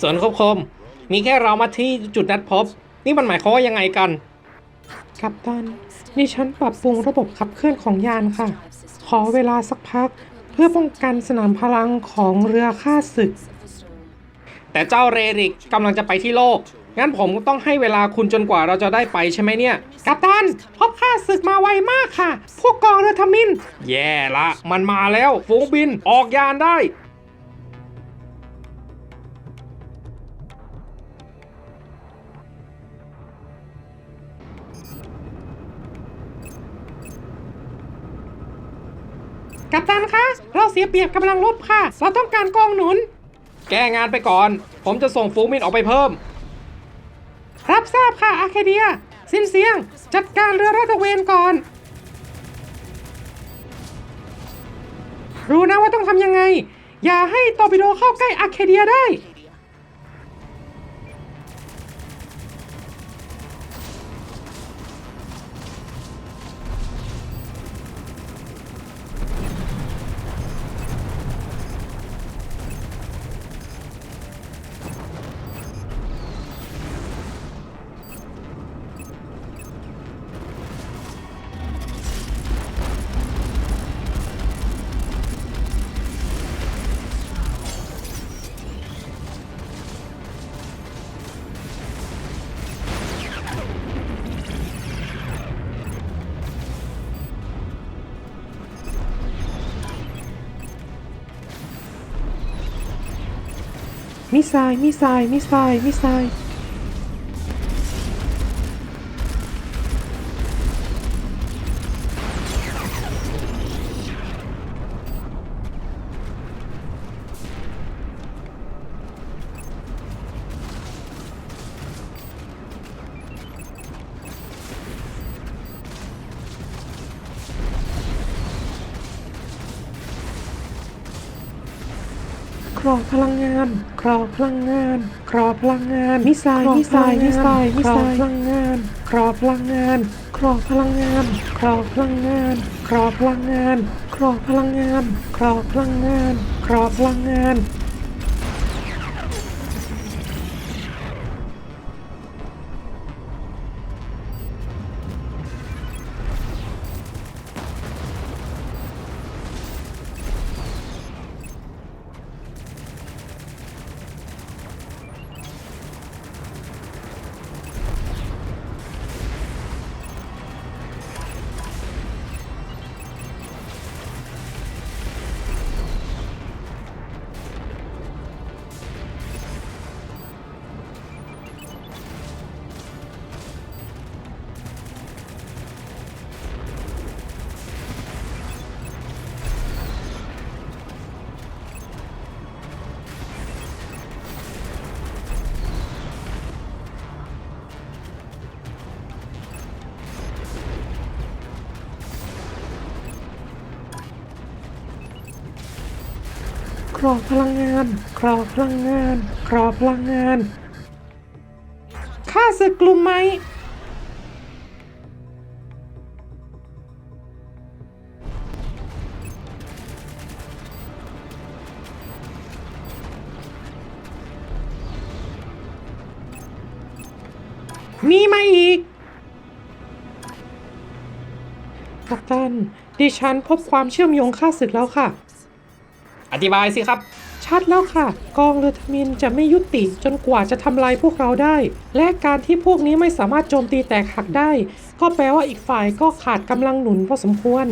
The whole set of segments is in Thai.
ส่วนควบคุมมีแค่เรามาที่จุดนัดพบ นี่มันหมายความว่ายังไงกัน กัปตันดิฉันปรับปรุงระบบขับเคลื่อนของยานค่ะ ขอเวลาสักพัก เพื่อป้องกันสนามพลังของเรือข้าศึก แต่เจ้าเรริกกำลังจะไปที่โลก งั้นผมต้องให้เวลาคุณจนกว่าเราจะได้ไปใช่ไหมเนี่ย กัปตันพบข้าศึกมาไวมากค่ะ พวกกองเรือทมิน แย่ละ มันมาแล้ว ฝูงบินออกยานได้ กัปตันคะ เราเสียเปรียบกำลังรบค่ะ เราต้องการกองหนุน แก้งานไปก่อน ผมจะส่งฝูงบินออกไปเพิ่ม รับทราบค่ะอาเคเดีย สินเสียง จัดการเรือราดตระเวนก่อน รู้นะว่าต้องทำยังไง อย่าให้ตอร์ปิโดเข้าใกล้อาเคเดียได้ มิสไซล์มิสไซล์มิสไซล์มิสไซล์ รอพลังงานครอพลังงานครอพลังงาน มิสไซล์มิสไซล์มิสไซล์มิสไซล์พลังงานครอพลังงานครอพลังงานครอพลังงานครอพลังงานครอพลังงานครอพลังงานครอพลังงาน ครอพลังงานครอพลังงานครอพลังงานข้าศึกกลุ่มไหมมีมาอีก กัปตัน ดิฉันพบความเชื่อมโยงข้าศึกแล้วค่ะ อธิบายสิครับ ชัดแล้วค่ะ กองเรือธมินจะไม่ยุติจนกว่าจะทำลายพวกเราได้ และการที่พวกนี้ไม่สามารถโจมตีแตกหักได้ ก็แปลว่าอีกฝ่ายก็ขาดกำลังหนุนพอสมควร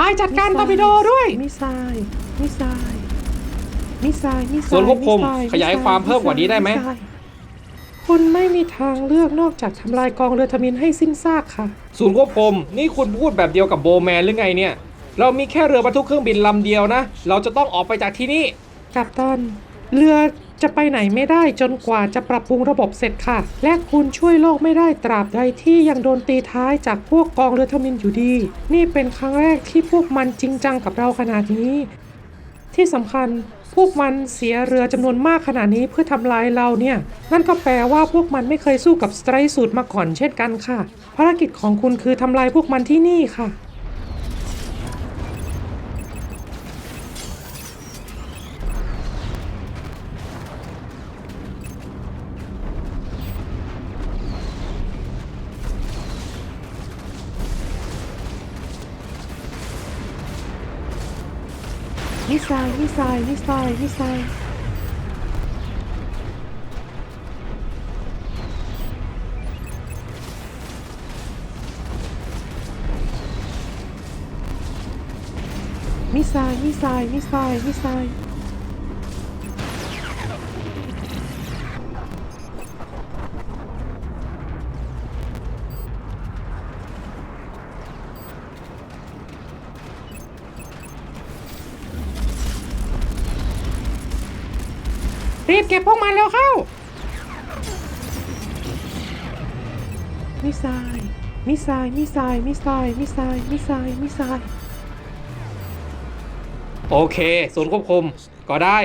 คายจัดการตอร์ปิโดด้วย มิสไซล์มิสไซล์มิสไซล์มิสไซล์ส่วนควบคุมมิสไซล์ขยายความเพิ่มกว่านี้ได้ไหมสซล์คุณไม่มีทางเลือกนอกจากทำลายกองเรือทมินให้สิ้นซากค่ะ ศูนย์ควบคุมนี่คุณพูดแบบเดียวกับโบแมนหรือไงเนี่ย เรามีแค่เรือบรรทุกเครื่องบินลำเดียวนะ เราจะต้องออกไปจากที่นี่ กัปตัน เรือ จะไปไหนไม่ได้จนกว่าจะปรับปรุงระบบเสร็จค่ะ และคุณช่วยโลกไม่ได้ตราบใดที่ยังโดนตีท้ายจากพวกกองเรือทมินอยู่ดี นี่เป็นครั้งแรกที่พวกมันจริงจังกับเราขนาดนี้ ที่สำคัญพวกมันเสียเรือจำนวนมากขนาดนี้เพื่อทำลายเราเนี่ย นั่นก็แปลว่าพวกมันไม่เคยสู้กับสไตรสูตรมาก่อนเช่นกันค่ะ ภารกิจของคุณคือทำลายพวกมันที่นี่ค่ะ sorry, he's sorry, he's sorry. He's sorry, he's sorry, he's sorry, he's sorry. รีบเก็บพวกมันแล้วเข้า มิสไซล์มิสไซล์มิสไซล์มิสไซล์มิสไซล์มิสไซล์มิสไซล์โอเค ศูนย์ควบคุมก็ได้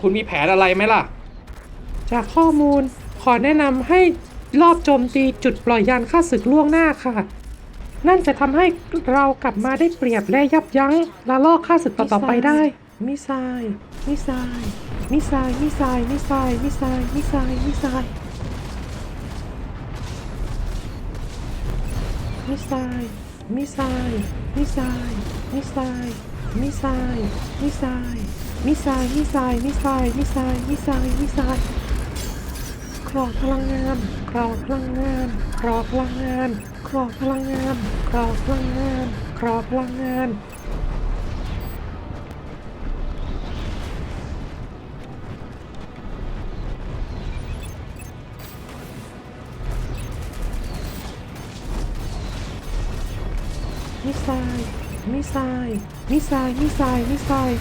คุณมีแผนอะไรไหมล่ะ จากข้อมูลขอแนะนำให้รอบโจมตีจุดปล่อยยานฆ่าศึกล่วงหน้าค่ะ นั่นจะทำให้เรากลับมาได้เปรียบและยับยั้งละลอกฆ่าศึกต่อๆไปได้ มิสไซล์ มิไซล์มิไซล์มิไซล์มิไซล์มิไซล์มิไซล์มิไซล์มิไซล์มิไซล์มิไซล์มิไซล์มิไซล์มิไซล์มิไซล์มิไซล์มิไซล์มิไซล์มิไซล์มิไซล์ครอพลังงานครอพลังงานครอพลังงานครอพลังงานครอพลังงานครอพลังงาน มิสไซล์มิสไซล์มิสไซล์มิสไซล์มิสไซล์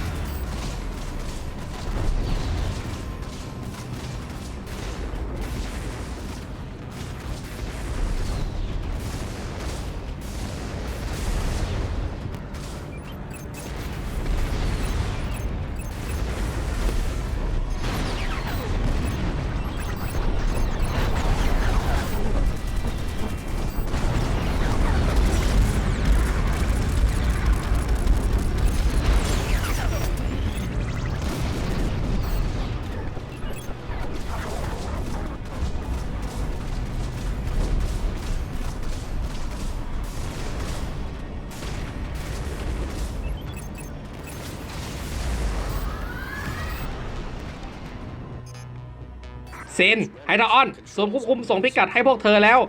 ซินไฮดราออนศูนควบคุมส่งพิกัดให้พวกเธอแล้ว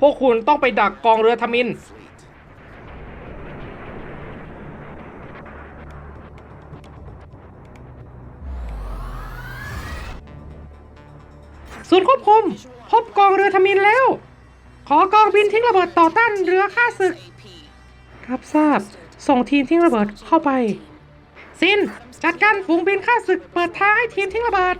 พวกคุณต้องไปดักกองเรือทมิน ศูนย์ควบคุม พบกองเรือทมินแล้ว ขอกองบินทิ้งระเบิดต่อต้านเรือฆ่าศึก รับทราบ ส่งทีมทิ้งระเบิดเข้าไป ซิน จัดการฝูงบินฆ่าศึกเปิดทางให้ทีมทิ้งระเบิด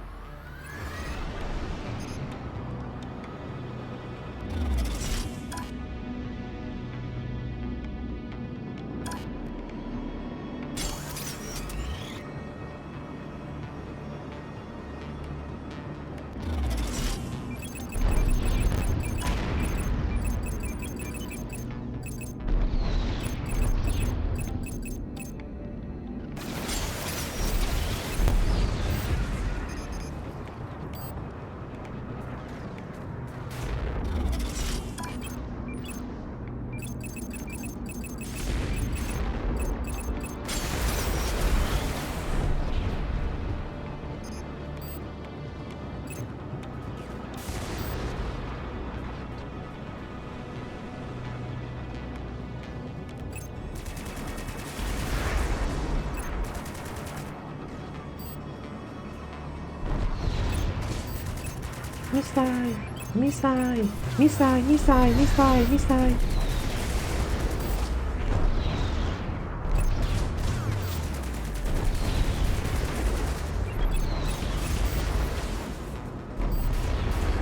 มิสไซล์มิสไซล์มิสไซล์มิสไซล์มิสไซล์มิสไซล์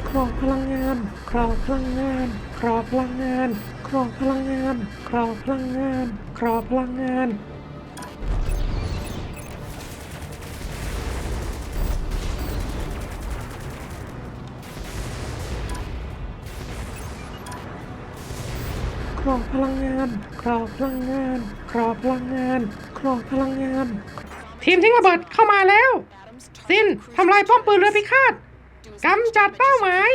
ครอบพลังงาน ครอบพลังงาน ครอบพลังงาน ครอบพลังงาน ครอบพลังงาน ครอบพลังงานานครอบพลังงานครอบพลังงานครอบพลังงาน ทีมทิ้งระเบิดเข้ามาแล้ว ซินทำลายป้อมปืนเรือพิฆาตกำจัดเป้าหมาย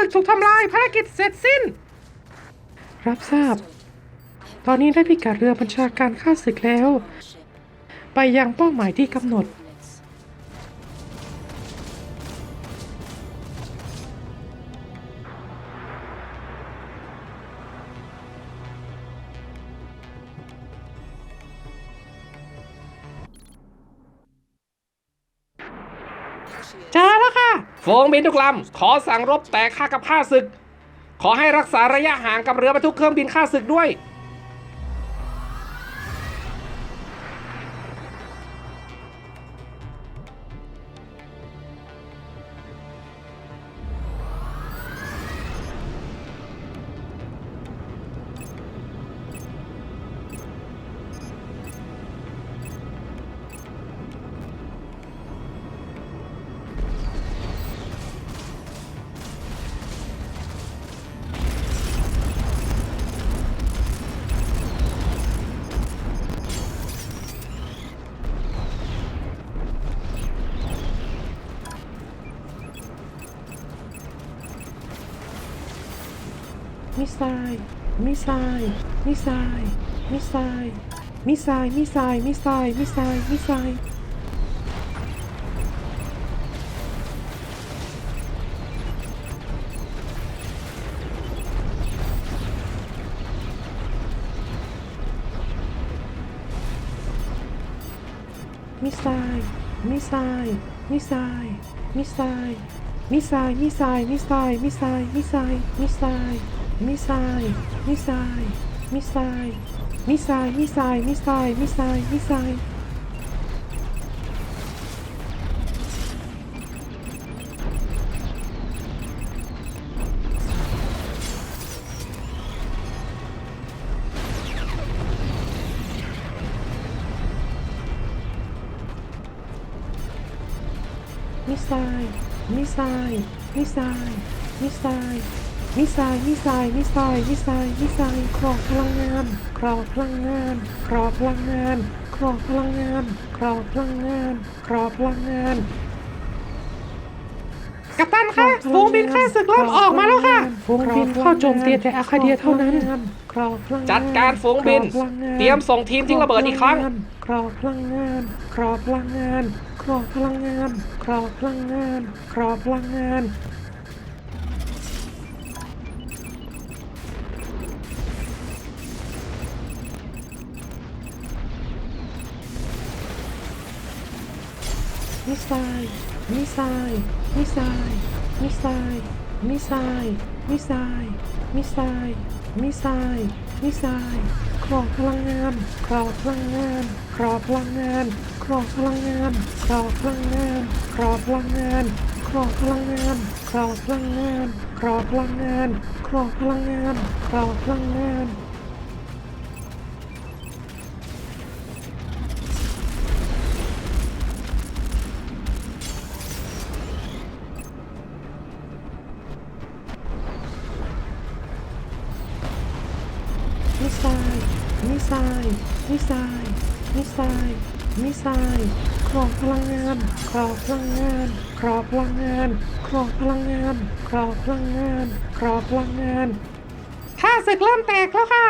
ึกถูกทำลายภารกิจเสร็จสิ้น รับทราบ ตอนนี้ได้พิกัดเรือบัญชาการข้าศึกแล้ว ไปยังเป้าหมายที่กำหนด ค่ะโฟงบินทุกลำขอสั่งรบแต่ค่ากับข้าศึก ขอให้รักษาระยะห่างกับเรือบรรทุกเครื่องบินข้าศึกด้วย ไซล์มิสไซล์มิสไซล์มิสไซล์มิสไซล์มิสไซล์มิสไซล์มิสไซล์มิสไซล์มิสไซล์มิสไซล์มิสไซล์มิสไซล์มิสไซล์มิสไซล์มิสไซล์มิสไซล์มิสไซล์มิสไซล์ มิไซล์มิไซล์มิไซล์มิไซล์มิไซล์มิไซล์มิไซล์มิไซล์มิไซล์มิไซล์มิไซล์มิไซล์ มิสไซล์มิสไซล์มิสไซล์มิสไซล์มิสไซล์ครอบพลังงานครอบพลังงานครอบพลังงานครอบพลังงานครอบพลังงานครอบพลังงานกัปตันคะฝูงบินข้าศึกเริ่มออกมาแล้วค่ะฝูงบินเข้าโจมตีแต่อาคาเดียเท่านั้นครอบพลังงานจัดการฝูงบินครอบพลังงานเตรียมส่งทีมทิ้งระเบิดอีกครั้งครอบพลังงานครอบพลังงานกรอบพลังงานกรอบพลังงานกรอบพลังงาน ไซล์มิไซล์มิไซล์มิไซล์มิไซล์มิไซล์มิไซล์มิไซล์มิไซล์กรอบพลังงานกรอบพลังงานกรอบพลังงานกรอบพลังงานกรอบพลังงานกรอบพลังงานกรอบพลังงานกรอบพลังงานกรอบพลังงานกรอบพลังงานกรอบพลังงาน ล์มิสไซล์กรอบพลังงานกรอบพลังงานกรอบพลังงานกรอบพลังงานกรอบพลังงานกรอบพลังงานข้าศึกเริ่มแตกแล้วค่ะ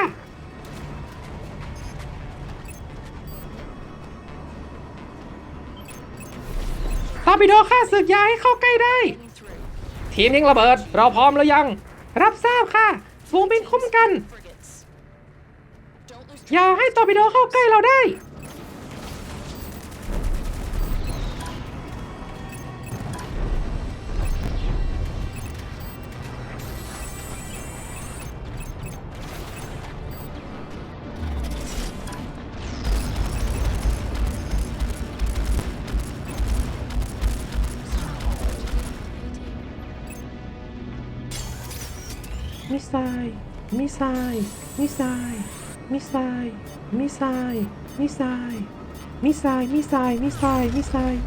ตอร์ปิโดข้าศึกย้ายเข้าใกล้ได้ ทีมยิงระเบิด เราพร้อมแล้วยัง รับทราบค่ะวงบินคุ้มกัน อย่าให้ตอร์ปิโดเข้าใกล้เราได้ มิไซล์มิไซล์มิไซล์มิไซล์มิไซล์มิไซล์มิไซล์มิไซล์มิไซล์มิไซล์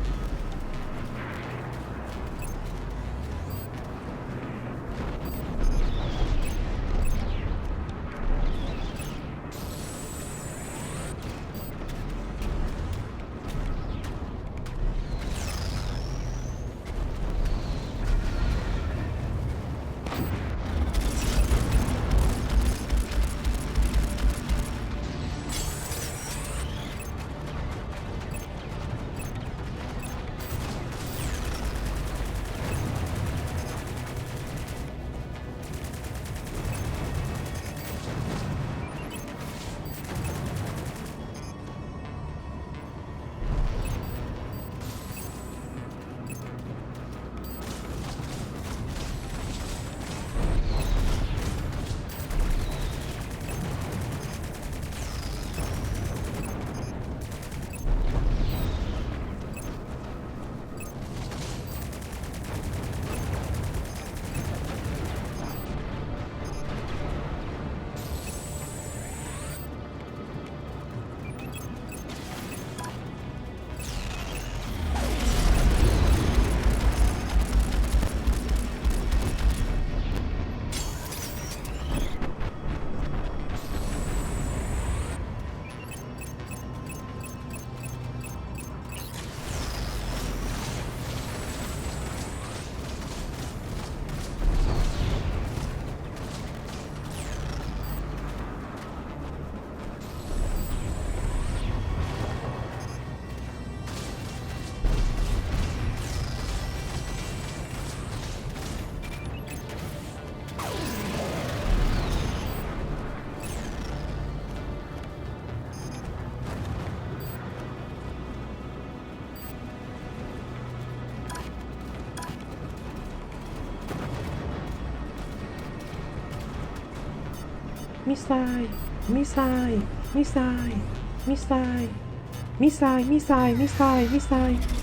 มิไซล์มิไซล์มิไซล์มิไซล์มิไซล์มิไซล์มิไซล์มิไซล์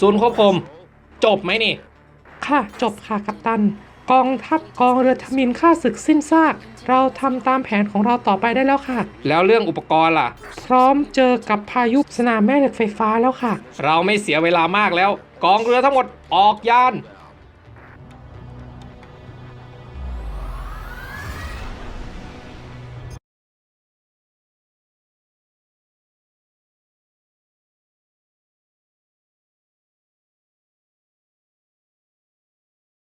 ศูนย์ควบคุม จบไหมนี่ ค่ะจบค่ะกัปตัน กองทัพกองเรือทมินฆ่าศึกสิ้นซาก เราทำตามแผนของเราต่อไปได้แล้วค่ะ แล้วเรื่องอุปกรณ์ล่ะ พร้อมเจอกับพายุสนามแม่เหล็กไฟฟ้าแล้วค่ะ เราไม่เสียเวลามากแล้ว กองเรือทั้งหมดออกยาน